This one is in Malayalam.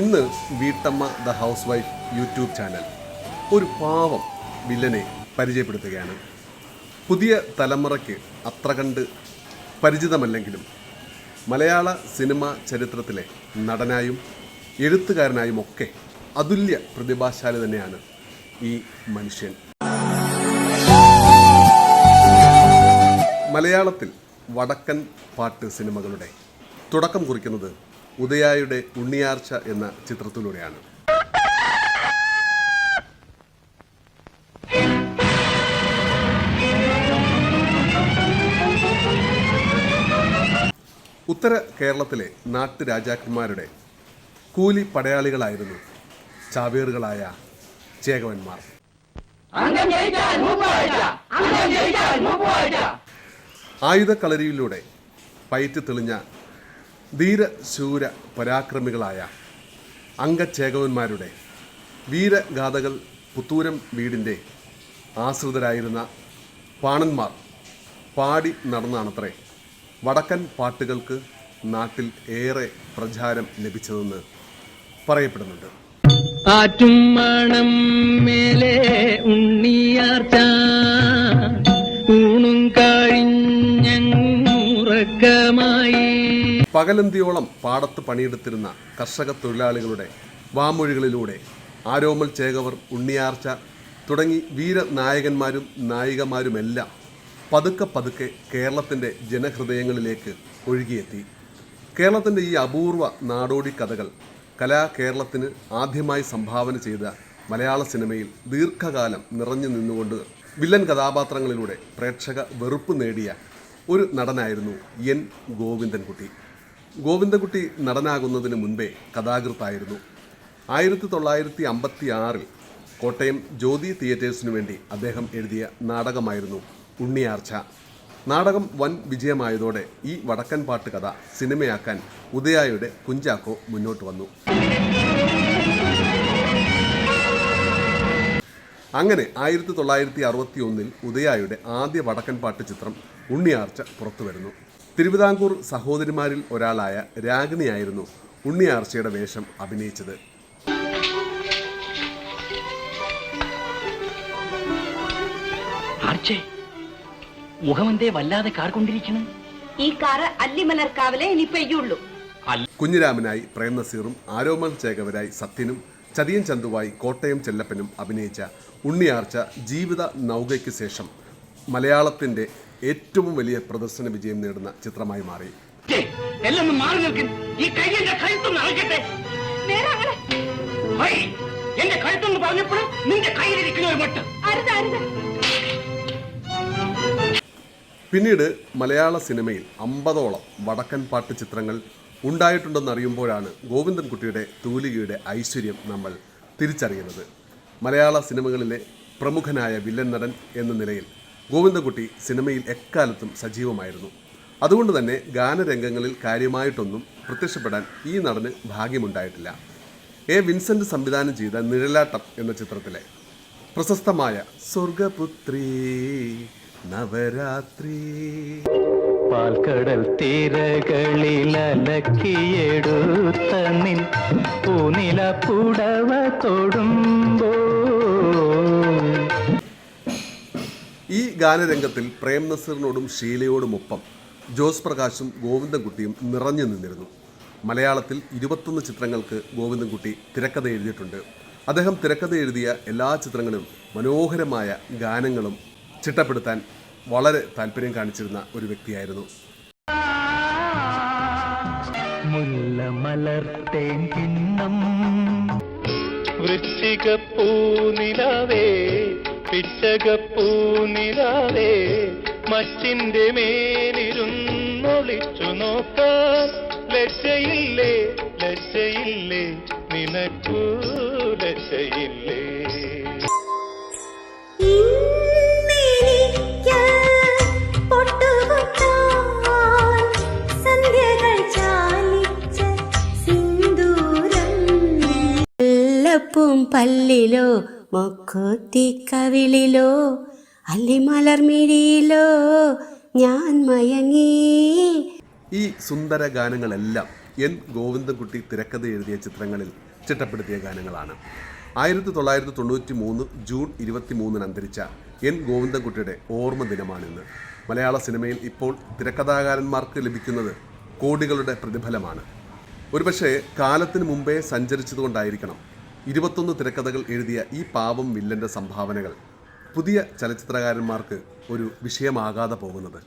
ഇന്ന് വീട്ടമ്മ the housewife YouTube channel ഒരു പാവം വില്ലനെ പരിചയപ്പെടുത്തുകയാണ്. പുതിയ തലമുറയ്ക്ക് അത്ര കണ്ട് പരിചിതമല്ലെങ്കിലും മലയാള സിനിമാ ചരിത്രത്തിലെ നടനായും എഴുത്തുകാരനായും ഒക്കെ അതുല്യ പ്രതിഭാശാലി തന്നെയാണ് ഈ മനുഷ്യൻ. മലയാളത്തിൽ വടക്കൻ പാട്ട് സിനിമകളുടെ തുടക്കം കുറിക്കുന്നത് ഉദയായുടെ ഉണ്ണിയാർച്ച എന്ന ചിത്രത്തിലൂടെയാണ്. ഉത്തര കേരളത്തിലെ നാട്ടുരാജാക്കന്മാരുടെ കൂലി പടയാളികളായിരുന്നു ചാവേറുകളായ ചേകവന്മാർ. ആയുധക്കളരിയിലൂടെ പയറ്റ് തെളിഞ്ഞ ധീരശൂര പരാക്രമികളായ അംഗച്ഛേകവന്മാരുടെ വീരഗാഥകൾ പുത്തൂരം വീടിന്റെ ആശ്രിതരായിരുന്ന പാണന്മാർ പാടി നടന്നാണത്രേ. വടക്കൻ പാട്ടുകൾക്ക് നാട്ടിൽ ഏറെ പ്രചാരം ലഭിച്ചതെന്ന് പറയപ്പെടുന്നുണ്ട്. ആറ്റും മണം മേലെ ഉണ്ണിയാർച്ച ഊണും കഴിഞ്ഞുറക്കമായി പകലന്തിയോളം പാടത്ത് പണിയെടുത്തിരുന്ന കർഷക തൊഴിലാളികളുടെ വാമൊഴികളിലൂടെ ആരോമൽ ചേകവർ ഉണ്ണിയാർച്ച തുടങ്ങി വീരനായകന്മാരും നായികമാരുമെല്ലാം പതുക്കെ പതുക്കെ കേരളത്തിന്റെ ജനഹൃദയങ്ങളിലേക്ക് ഒഴുകിയെത്തി. കേരളത്തിന്റെ ഈ അപൂർവ നാടോടി കഥകൾ കലാ കേരളത്തിന് ആദ്യമായി സംഭാവന ചെയ്ത മലയാള സിനിമയിൽ ദീർഘകാലം നിറഞ്ഞു നിന്നുകൊണ്ട് വില്ലൻ കഥാപാത്രങ്ങളിലൂടെ പ്രേക്ഷക വെറുപ്പ് നേടിയ ഒരു നടനായിരുന്നു എൻ. ഗോവിന്ദൻകുട്ടി. ഗോവിന്ദൻകുട്ടി നടനാകുന്നതിന് മുൻപേ കഥാകൃത്തായിരുന്നു. ആയിരത്തി തൊള്ളായിരത്തി അമ്പത്തി ആറിൽ കോട്ടയം ജ്യോതി തിയേറ്റേഴ്സിനു വേണ്ടി അദ്ദേഹം എഴുതിയ നാടകമായിരുന്നു ഉണ്ണിയാർച്ച. നാടകം വൻ വിജയമായതോടെ ഈ വടക്കൻ പാട്ട് കഥ സിനിമയാക്കാൻ ഉദയായുടെ കുഞ്ചാക്കോ മുന്നോട്ട് വന്നു. അങ്ങനെ ആയിരത്തി തൊള്ളായിരത്തി അറുപത്തി ഒന്നിൽ ഉദയായുടെ ആദ്യ വടക്കൻ പാട്ട് ചിത്രം ഉണ്ണിയാർച്ച പുറത്തു വരുന്നു തിരുവിതാംകൂർ സഹോദരിമാരിൽ ഒരാളായ രാഗിണിയായിരുന്നു ഉണ്ണിയാർച്ചയുടെ വേഷം അഭിനയിച്ചത്. മുഖമെന്തേ വല്ലാതെ കാർക്കൊണ്ടിരിക്കണം ഈ കാറ് ഇനി പെയ്യുള്ളൂ കുഞ്ഞിരാമനായി പ്രേംനസീറും ആരോമൻ ചേകവരായി സത്യനും ചതിയൻ ചന്തുവായി കോട്ടയം ചെല്ലപ്പനും അഭിനയിച്ച ഉണ്ണിയാർച്ച ജീവിത നൗകയ്ക്ക് ശേഷം മലയാളത്തിന്റെ ഏറ്റവും വലിയ പ്രദർശന വിജയം നേടുന്ന ചിത്രമായി മാറി. എന്റെ കഴുത്തൊന്ന് പറഞ്ഞപ്പോഴും നിന്റെ കയ്യിലിരിക്കുന്ന ഒരു മട്ട്. അരുത് അരുത്. പിന്നീട് മലയാള സിനിമയിൽ അമ്പതോളം വടക്കൻ പാട്ട് ചിത്രങ്ങൾ ഉണ്ടായിട്ടുണ്ടെന്ന് ഉണ്ടായിട്ടുണ്ടെന്നറിയുമ്പോഴാണ് ഗോവിന്ദൻകുട്ടിയുടെ തൂലികയുടെ ഐശ്വര്യം നമ്മൾ തിരിച്ചറിയുന്നത്. മലയാള സിനിമകളിലെ പ്രമുഖനായ വില്ലൻ നടൻ എന്ന നിലയിൽ ഗോവിന്ദൻകുട്ടി സിനിമയിൽ എക്കാലത്തും സജീവമായിരുന്നു. അതുകൊണ്ട് തന്നെ ഗാനരംഗങ്ങളിൽ കാര്യമായിട്ടൊന്നും പ്രത്യക്ഷപ്പെടാൻ ഈ നടന് ഭാഗ്യമുണ്ടായിട്ടില്ല. എ. വിൻസെന്റ് സംവിധാനം ചെയ്ത നിഴലാട്ടം എന്ന ചിത്രത്തിലെ പ്രശസ്തമായ സ്വർഗപുത്രി നവരാത്രി. പാൽക്കടൽ തീരകളിൽ അലക്കിയെടുത്ത തൊടുമ്പോ ഈ ഗാനരംഗത്തിൽ പ്രേം നസീറിനോടും ഷീലയോടുമൊപ്പം ജോസ് പ്രകാശും ഗോവിന്ദൻകുട്ടിയും നിറഞ്ഞു നിന്നിരുന്നു. മലയാളത്തിൽ ഇരുപത്തൊന്ന് ചിത്രങ്ങൾക്ക് ഗോവിന്ദൻകുട്ടി തിരക്കഥ എഴുതിയിട്ടുണ്ട്. അദ്ദേഹം തിരക്കഥ എഴുതിയ എല്ലാ ചിത്രങ്ങളും മനോഹരമായ ഗാനങ്ങളും ചിട്ടപ്പെടുത്താൻ വളരെ താല്പര്യം കാണിച്ചിരുന്ന ഒരു വ്യക്തിയായിരുന്നു. വൃശ്ചിക പൂനിലാവേ പിച്ചക പൂനിലാവേ മച്ചിന്റെ മേലിരുന്നൊളിച്ചു നോക്കാൻ ലജ്ജയില്ലേ ലജ്ജയില്ലേ നിനക്കൂ ലജ്ജയില്ലേ. പല്ലിലോ മൊക്കോത്തി കവിളിലോ അല്ലിമലർമിഴിയിലോ ഞാൻ മയങ്ങി. ഈ സുന്ദര ഗാനങ്ങളെല്ലാം എൻ ഗോവിന്ദൻകുട്ടി തിരക്കഥ എഴുതിയ ചിത്രങ്ങളിൽ ചിട്ടപ്പെടുത്തിയ ഗാനങ്ങളാണ്. ആയിരത്തി തൊള്ളായിരത്തി തൊണ്ണൂറ്റി മൂന്ന് ജൂൺ ഇരുപത്തി മൂന്നിന് അന്തരിച്ച എൻ ഗോവിന്ദൻകുട്ടിയുടെ ഓർമ്മ ദിനമാണിന്ന്. മലയാള സിനിമയിൽ ഇപ്പോൾ തിരക്കഥാകാരന്മാർക്ക് ലഭിക്കുന്നത് കോടികളുടെ പ്രതിഫലമാണ്. ഒരുപക്ഷേ കാലത്തിന് മുമ്പേ സഞ്ചരിച്ചതുകൊണ്ടായിരിക്കണം ഇരുപത്തൊന്ന് തിരക്കഥകൾ എഴുതിയ ഈ പാവം വില്ലന്റെ സംഭാവനകൾ പുതിയ ചലച്ചിത്രകാരന്മാർക്ക് ഒരു വിഷയമാകാതെ പോകുന്നത്.